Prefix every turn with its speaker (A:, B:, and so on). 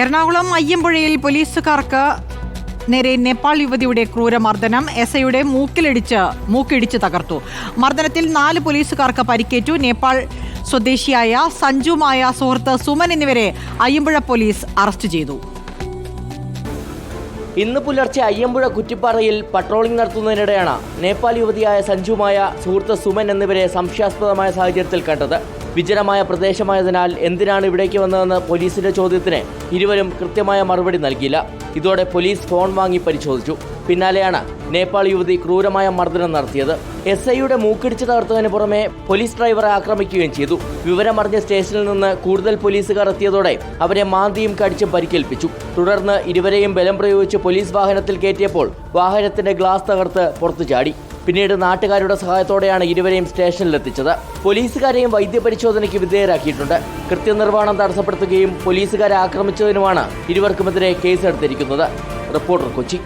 A: എറണാകുളം അയ്യമ്പുഴയിൽ പോലീസുകാർക്ക് നേരെ നേപ്പാൾ യുവതിയുടെ ക്രൂരമർദ്ദനം. എസ് ഐയുടെ മൂക്കിലിടിച്ച് മൂക്കിടിച്ച് തകർത്തു. മർദ്ദനത്തിൽ നാല് പോലീസുകാർക്ക് പരിക്കേറ്റു. നേപ്പാൾ സ്വദേശിയായ സഞ്ജുമായ സുഹൃത്ത് സുമൻ എന്നിവരെ അയ്യമ്പുഴ പോലീസ് അറസ്റ്റ് ചെയ്തു.
B: ഇന്ന് പുലർച്ചെ അയ്യമ്പുഴ കുറ്റിപ്പാറയിൽ പട്രോളിംഗ് നടത്തുന്നതിനിടെയാണ് നേപ്പാൾ യുവതിയായ സഞ്ജുമായ സുഹൃത്ത് സുമൻ എന്നിവരെ സംശയാസ്പദമായ സാഹചര്യത്തിൽ കണ്ടത്. വിജനമായ പ്രദേശമായതിനാൽ എന്തിനാണ് ഇവിടേക്ക് വന്നതെന്ന് പോലീസിന്റെ ചോദ്യത്തിന് ഇരുവരും കൃത്യമായ മറുപടി നൽകിയില്ല. ഇതോടെ പോലീസ് ഫോൺ വാങ്ങി പരിശോധിച്ചു. പിന്നാലെയാണ് നേപ്പാൾ യുവതി ക്രൂരമായ മർദ്ദനം നടത്തിയത്. എസ് ഐയുടെ മൂക്കിടിച്ച് തകർത്തതിന് പുറമെ പോലീസ് ഡ്രൈവറെ ആക്രമിക്കുകയും ചെയ്തു. വിവരമറിഞ്ഞ സ്റ്റേഷനിൽ നിന്ന് കൂടുതൽ പോലീസുകാർ എത്തിയതോടെ അവരെ മാന്തിയും കടിച്ചും പരിക്കേൽപ്പിച്ചു. തുടർന്ന് ഇരുവരെയും ബലം പ്രയോഗിച്ച് പോലീസ് വാഹനത്തിൽ കയറ്റിയപ്പോൾ വാഹനത്തിന്റെ ഗ്ലാസ് തകർത്ത് പുറത്തു ചാടി. പിന്നീട് നാട്ടുകാരുടെ സഹായത്തോടെയാണ് ഇരുവരെയും സ്റ്റേഷനിലെത്തിച്ചത്. പോലീസുകാരെയും വൈദ്യപരിശോധനയ്ക്ക് വിധേയരാക്കിയിട്ടുണ്ട്. കൃത്യനിർവഹണം തടസ്സപ്പെടുത്തുകയും പോലീസുകാരെ ആക്രമിച്ചതിനുമാണ് ഇരുവർക്കുമെതിരെ കേസെടുത്തിരിക്കുന്നത്. റിപ്പോർട്ടർ കൊച്ചി.